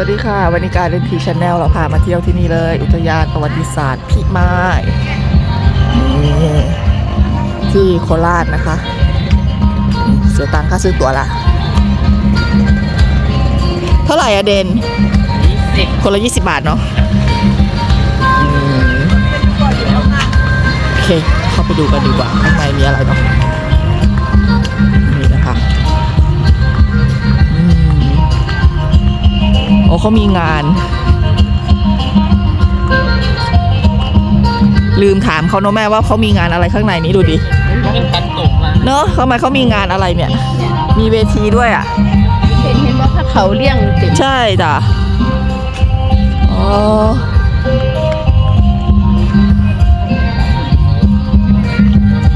วัสดีค่ะ วันนี้การเล่นทีชาแนลเราพามาเที่ยวที่นี่เลย อุทยานประวัติศาสตร์พิมายนี่ที่โคราชนะคะ เสียตังค่าซื้อตั๋วละ เท่าไหร่อะเดนสิบคนละ20บาทเนาะอืมโอเค เข้าไปดูกันดีกว่าข้างในมีอะไรเนาะนี่นะคะ โอ้เขามีงาน ลืมถามเขาเนอะแม่ว่าเขามีงานอะไรข้างในนี้ดูดิเป็นกันตกมาเนอะทำไมเขามีงานอะไรเนี่ย มีเวทีด้วยอะเห็นเห็นว่าพระเขาเลี้ยงเต็มใช่จ้ะอ๋อ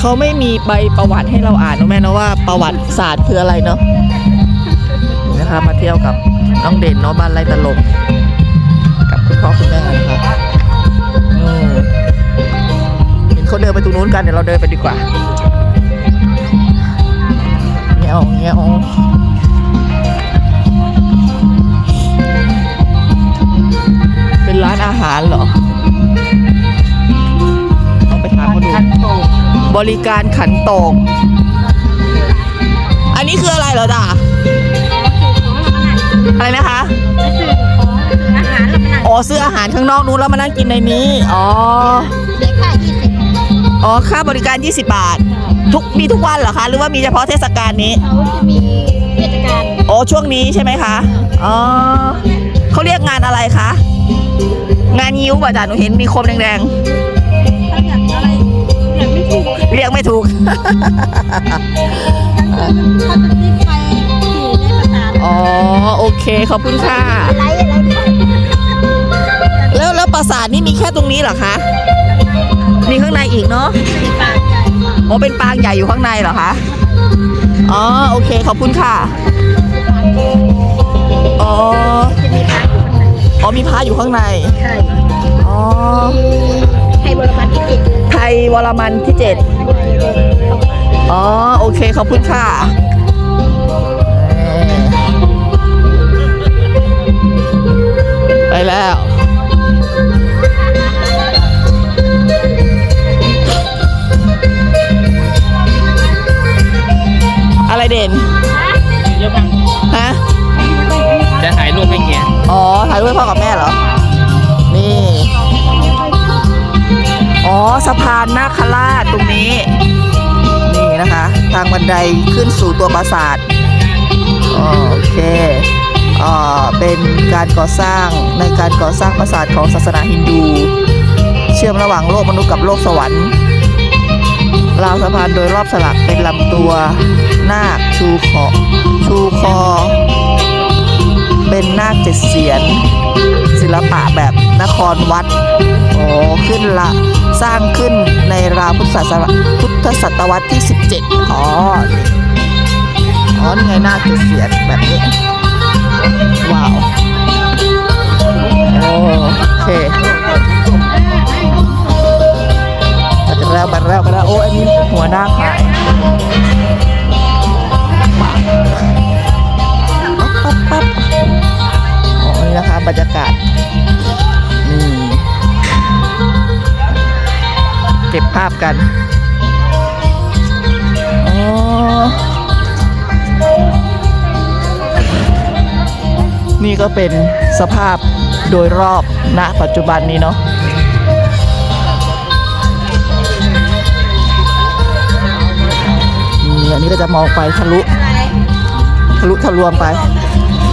เขาไม่มีใบประวัติให้เราอ่านนะแม่เนอะว่าประวัติศาสตร์คืออะไรเนาะนี่นะคะมาเที่ยวกับ น้องเด่นเนาะบ้านไรตลก กับคุณพ่อคุณแม่นะคะนู่นเห็นเขาเดินไปตรงนู้นกันเดี๋ยวเราเดินไปดีกว่าเงี้ยวเงี้ยวเป็นร้านอาหารเหรอต้องไปถามเขาดูขันโตกบริการขันโตก อันนี้คืออะไรเหรอจ้า อะไรนะคะซื้อของซื้ออาหารแล้วมานั่งอ๋อซื้ออาหารข้างนอกนู้นแล้วมานั่งกินในนี้ อ๋อเด็กค่ายี่สิบอ๋อค่าบริการ 20 บาท ทุกมีทุกวันเหรอคะ หรือว่ามีเฉพาะเทศกาลนี้เขาจะมีเทศกาลอ๋อช่วงนี้ใช่ไหมคะ อ๋อเขาเรียกงานอะไรคะ งานยิ้วป่ะจ้ะหนูเห็นมีโคมแดงเขาอยากอะไรอยากไม่ถูกๆเรียกไม่ถูก อ๋อ โอเค ขอบคุณค่ะ อะไรอะไรแล้วแล้วปราสาทนี่มีแค่ตรงนี้เหรอคะ มีข้างในอีกเนาะมีปากใหญ่อ๋อเป็นปางใหญ่อยู่ข้างในเหรอคะ อ๋อ โอเค ขอบคุณค่ะ อ๋อจะมีปากอยู่ข้างในอ๋อ มีพระอยู่ข้างใน ใช่ อ๋อให้บริการที่จิตไทยวรมันที่เจ็ดอ๋อ โอเค ขอบคุณค่ะ ไปแล้ว อะไรเด่นเยอะมากฮะ จะถ่ายรูปให้เกียรติอ๋อ ถ่ายรูปให้พ่อกับแม่เหรอ นี่ อ๋อ สะพานนาคราชตรงนี้ นี่นะคะ ทางบันไดขึ้นสู่ตัวปราสาทอ๋อโอเคอ่า เป็นการก่อสร้างในการก่อสร้างปราสาทของศาสนาฮินดู เชื่อมระหว่างโลกมนุษย์กับโลกสวรรค์ราวสะพานโดยรอบสลักเป็นลำตัวนาคชูคอชูคอ เป็นนาคเจ็ดเสียน ศิลปะแบบนครวัดโอ้ขึ้นละสร้างขึ้นในราวพุทธศตวรรษพุทธศตวรรษที่ 17 อ๋อนี่อ๋อนี่ไงนาคเจ็ดเสียนแบบนี้ เคไปแล้วไปแล้วไปแล้วโอ้อันนี้หัวหน้าขายปั๊บปั๊บปั๊บอ๋อนี่นะคะบรรยากาศนี่เก็บภาพกันอ๋อนี่ก็เป็นสภาพ โดยรอบณปัจจุบันนี้เนาะนี่อันนี้ก็จะมองไปทะลุทะลุทะลวงไป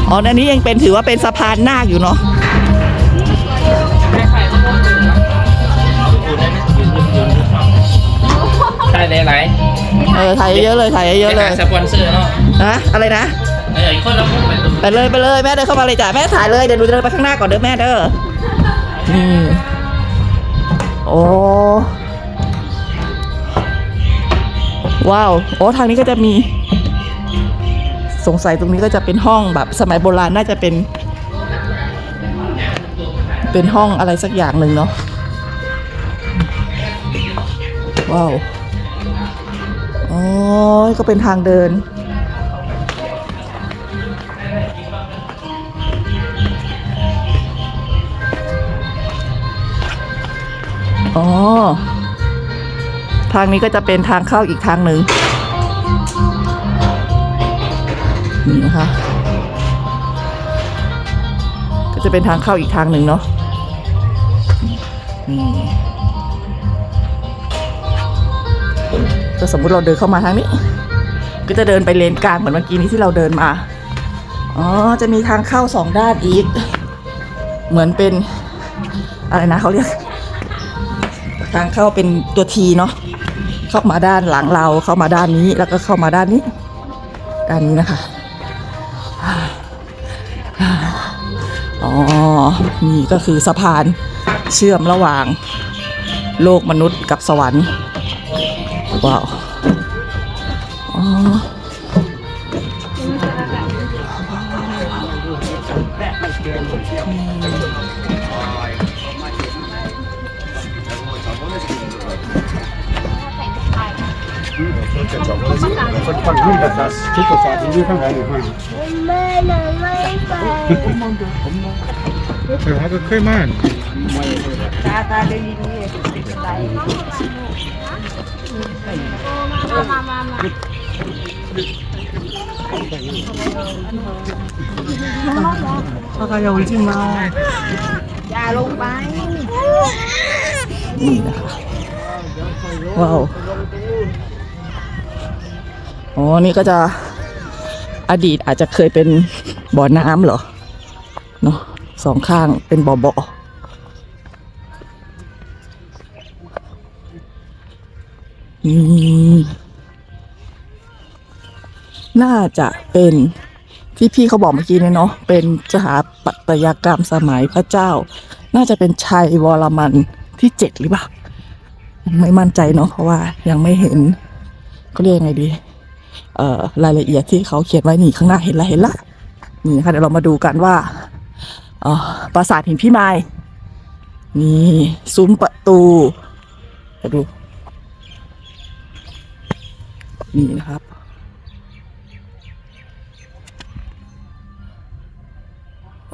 อ๋ออันนี้ยังเป็นถือว่าเป็นสะพานนาคอยู่เนาะถ่ายหลายเออถ่ายเยอะๆเลยถ่ายๆเยอะๆเลยไปหาสปอนเซอร์เนาะนะอะไรนะ เอออีกคนละมุมไปตรงไปเลยไปเลยแม่เดินเข้ามาเลยจ้ะแม่ถ่ายเลยเดี๋ยวหนูเดินไปข้างหน้าก่อนเด้อแม่เด้อนี่โอ้ว้าวโอ้ทางนี้ก็จะมี สงสัยตรงนี้ก็จะเป็นห้องแบบสมัยโบราณน่าจะเป็น เป็นห้องอะไรสักอย่างหนึ่งเนาะว้าว อ๋อ ก็เป็นทางเดิน อ๋อ ทางนี้ก็จะเป็นทางเข้าอีกทางหนึ่งนี่นะคะ ก็จะเป็นทางเข้าอีกทางหนึ่งเนาะนี่ก็สมมุติเราเดินเข้ามาทางนี้ ก็จะเดินไปเลนกลางเหมือนเมื่อกี้นี้ที่เราเดินมา อ๋อ จะมีทางเข้าสองด้านอีก เหมือนเป็น อะไรนะเขาเรียก ทางเข้าเป็นตัวทีเนาะเข้ามาด้านหลังเราเข้ามาด้านนี้แล้วก็เข้ามาด้านนี้ด้านนี้นะคะอ๋อนี่ก็คือสะพานเชื่อมระหว่าง โลกมนุษย์กับสวรรค์ว้าวอ๋อ คนขึ้นกับทุกภาษาที่นี่ทั้งหลายอยู่ห้างแม่หนูไม่ไปเออก็เคยมาตาตาได้ยินนี่มามามามาอย่าลงไปนี่นะคะว้าว อ๋อ นี่ก็จะอดีตอาจจะเคยเป็นบ่อน้ำเหรอ เนาะสองข้างเป็นบ่อบ่อน่าจะเป็นที่พี่เขาบอกเมื่อกี้เนี่ยเนาะ เป็นสถาปัตยกรรมสมัยพระเจ้า น่าจะเป็นชัยวรมันที่เจ็ดหรือเปล่า ไม่มั่นใจเนาะเพราะว่ายังไม่เห็นเขาเรียกไงดี รายละเอียดที่เขาเขียนไว้นี่ข้างหน้าเห็นละเห็นละนี่นะคะเดี๋ยวเรามาดูกันว่าปราสาทหินพี่ไม้นี่ซุ้มประตูเดี๋ยวดู นี่นะครับ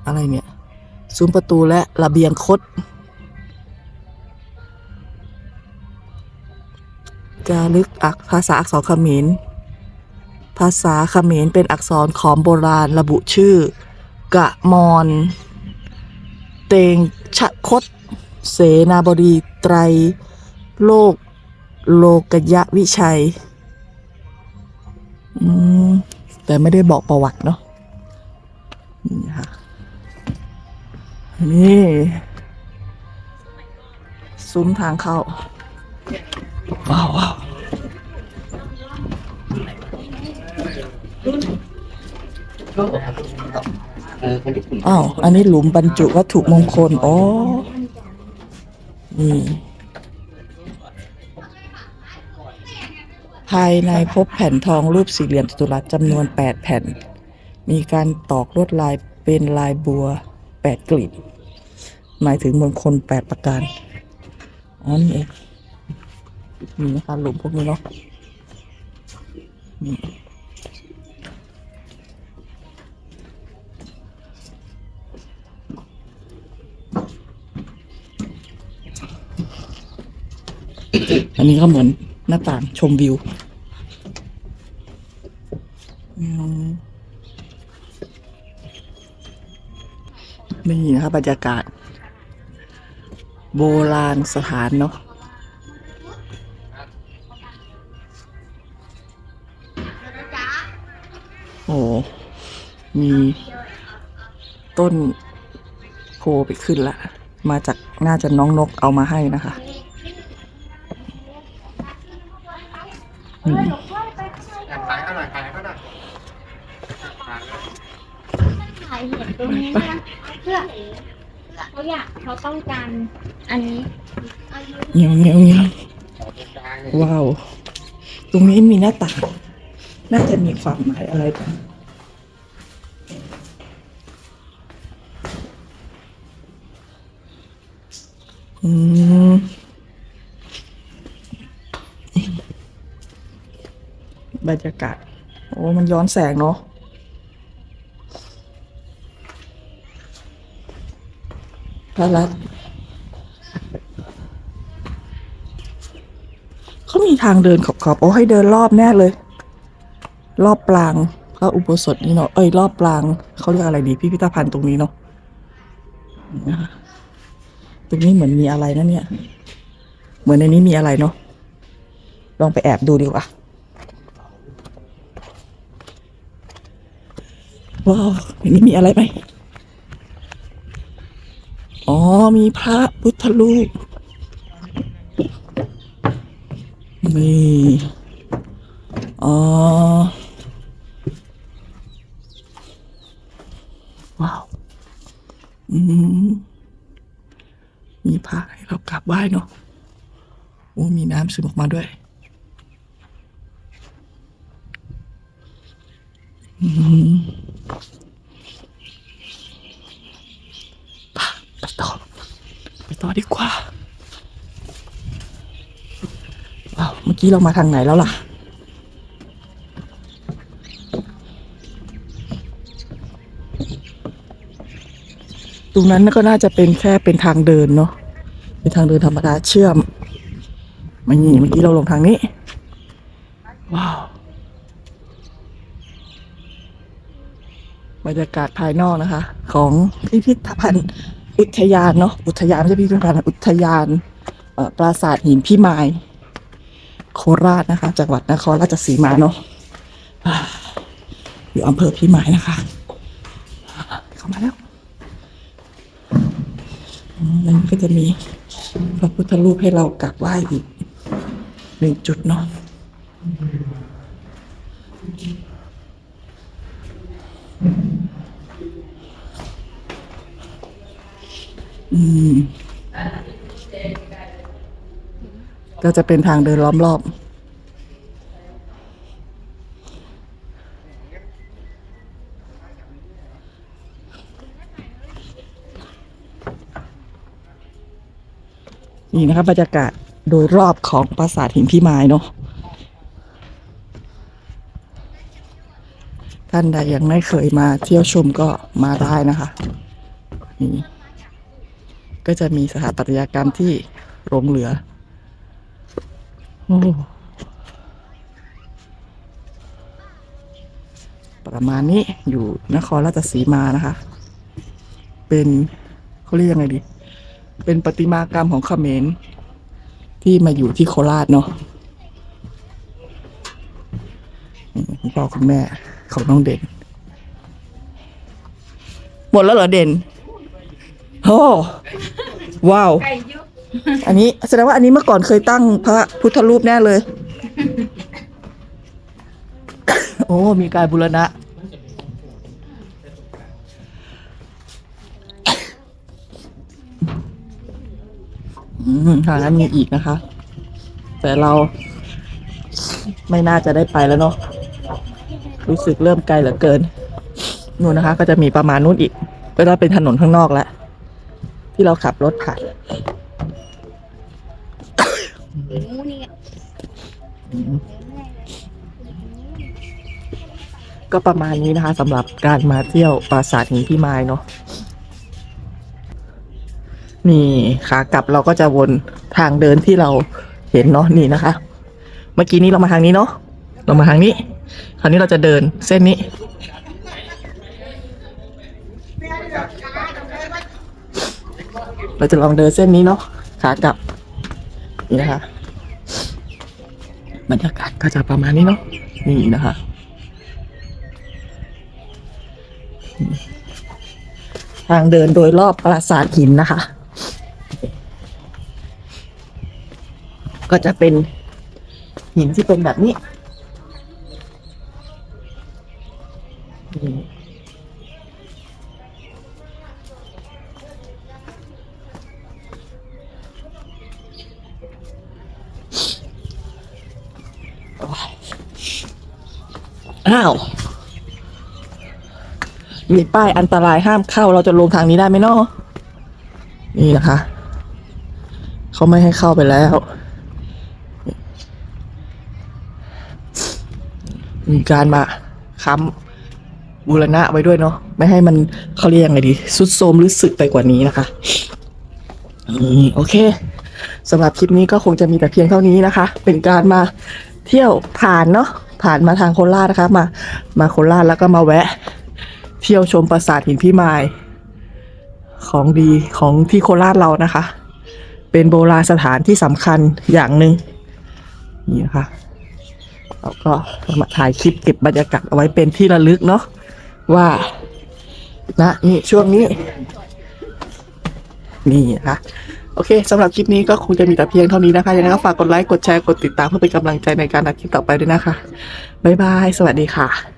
อะไรเนี่ยซุ้มประตูและระเบียงคดจารึกอักภาษาอักษรเขมร ภาษาเขมรเป็นอักษรขอมโบราณระบุชื่อ กะมอน เตงชะคดเสนาบดีไตร โลก โลกยะวิชัย แต่ไม่ได้บอกประวัติเนาะนี่ค่ะนี่ซุ้มทางเข้า ว้าวว้าว อ้าว อันนี้หลุมบรรจุวัตถุมงคล อ๋อ นี่ ภายในพบแผ่นทองรูปสี่เหลี่ยมจัตุรัสจำนวน 8 แผ่น มีการตอกลวดลายเป็นลายบัว 8 กลีบ หมายถึงมงคล 8 ประการ อ๋อ นี่เองนี่นะคะหลุมพวกนี้เนาะ นี่ อันนี้ก็เหมือนหน้าต่างชมวิวนี่นะคะบรรยากาศ โบราณสถานเนาะโอ้มีต้นโพไปขึ้นละ มาจากน่าจะน้องนกเอามาให้นะคะอืม ขายเท่าไหร่ขายเท่าไหร่ ถ่ายเห็นตรงนี้นะเพื่อเขา อยากเขาต้องการอันนี้เงี้ยวเงี้ยวเงี้ยวว้าว ตรงนี้มีหน้าต่าง น่าจะมีความหมายอะไรกันอืมบรรยากาศ โอ้ มันย้อนแสงเนาะ พระรัตน์ทางเดินขอบๆโอ้ให้เดินรอบแน่เลย รอบปรางพระอุโบสถนี่เนาะเอ้ยรอบปรางเขาเรียกอะไรดีพิพิธภัณฑ์ตรงนี้เนาะนะคะตรงนี้เหมือนมีอะไรนะเนี่ย เหมือนในนี้มีอะไรเนาะลองไปแอบดูดีกว่าว้าวในนี้มีอะไรไหม อ๋อ มีพระพุทธรูป นี่ อ๋อ ว้าว อืม มีพระให้เรากราบไหว้เนาะ โอ้ มีน้ำซึมออกมาด้วย อืมไปต่อ ไป ต่อดีกว่าว้าวเมื่อกี้เรามาทางไหนแล้วล่ะ ตรงนั้นก็น่าจะเป็นแค่เป็นทางเดินเนาะเป็นทางเดินธรรมดาเชื่อมมานี่เมื่อกี้เราลงทางนี้ ว้าวบรรยากาศภายนอกนะคะ ของพิพิธภัณฑ์ อุทยานเนาะอุทยานไม่ใช่พิพิธภัณฑ์อุทยานปราสาทหินพิมายโคราชนะคะจังหวัดนครราชสีมาเนาะอยู่อำเภอพิมายนะคะ เข้ามาแล้วอืมมันก็จะมีพระพุทธรูปให้เรากราบไหว้อีกหนึ่งจุดเนาะ อืม ก็จะเป็นทางเดินล้อมรอบนี่นะครับบรรยากาศโดยรอบของปราสาทหินพิมายเนาะท่านใดยังไม่เคยมาเที่ยวชมก็มาได้นะคะนี่ก็จะมีสถาปัตยกรรมที่หลงเหลือ ประมาณนี้อยู่นครราชสีมานะคะ เป็นเขาเรียกยังไงดี เป็นประติมากรรมของเขมรที่มาอยู่ที่โคราชเนาะคุณพ่อคุณแม่ของน้องเด่น หมดแล้วเหรอเด่นโอ้ว้าว อันนี้แสดงว่าอันนี้เมื่อก่อนเคยตั้งพระพุทธรูปแน่เลย โอ้ มีการบูรณะ อืมทางนั้นมีอีกนะคะ แต่เราไม่น่าจะได้ไปแล้วเนาะ รู้สึกเริ่มไกลเหลือเกิน นู่นนะคะ ก็จะมีประมาณนู้นอีก ก็จะเป็นถนนข้างนอกแล้ว ที่เราขับรถผ่าน ก็ประมาณนี้นะคะสำหรับการมาเที่ยวปราสาทหินพี่ไม้เนาะนี่ขากลับเราก็จะวนทางเดินที่เราเห็นเนาะนี่นะคะ เมื่อกี้นี้เรามาทางนี้เนาะเรามาทางนี้ คราวนี้เราจะเดินเส้นนี้เราจะลองเดินเส้นนี้เนาะขากลับนี่นะคะ บรรยากาศก็จะประมาณนี้เนาะนี่นะคะ ทางเดินโดยรอบปราสาทหินนะคะ ก็จะเป็นหินที่เป็นแบบนี้ อ้าว มีป้ายอันตรายห้ามเข้า เราจะลงทางนี้ได้ไหมเนาะนี่นะคะ เขาไม่ให้เข้าไปแล้ว มีการมาค้ำบูรณะไว้ด้วยเนาะไม่ให้มันเขาเรียกยังไงดี สุดโทมหรือสึกไปกว่านี้นะคะโอเคสำหรับคลิปนี้ก็คงจะมีแต่เพียงเท่านี้นะคะ เป็นการมาเที่ยวผ่านเนาะผ่านมาทางโคราชนะคะ มามาโคราชแล้วก็มาแวะ เที่ยวชมปราสาทหินพิมาย ของดีของที่โคราชเรานะคะ เป็นโบราณสถานที่สำคัญอย่างหนึ่งนี่นะคะเราก็มาถ่ายคลิปเก็บบรรยากาศเอาไว้เป็นที่ระลึกเนาะว่านะนี่ช่วงนี้ นี่นะคะโอเคสำหรับคลิปนี้ก็คงจะมีแต่เพียงเท่านี้นะคะยังไงก็ฝากกดไลค์ กดแชร์ กดติดตามเพื่อเป็นกำลังใจในการทำคลิปต่อไปด้วยนะคะ บ๊ายบาย สวัสดีค่ะ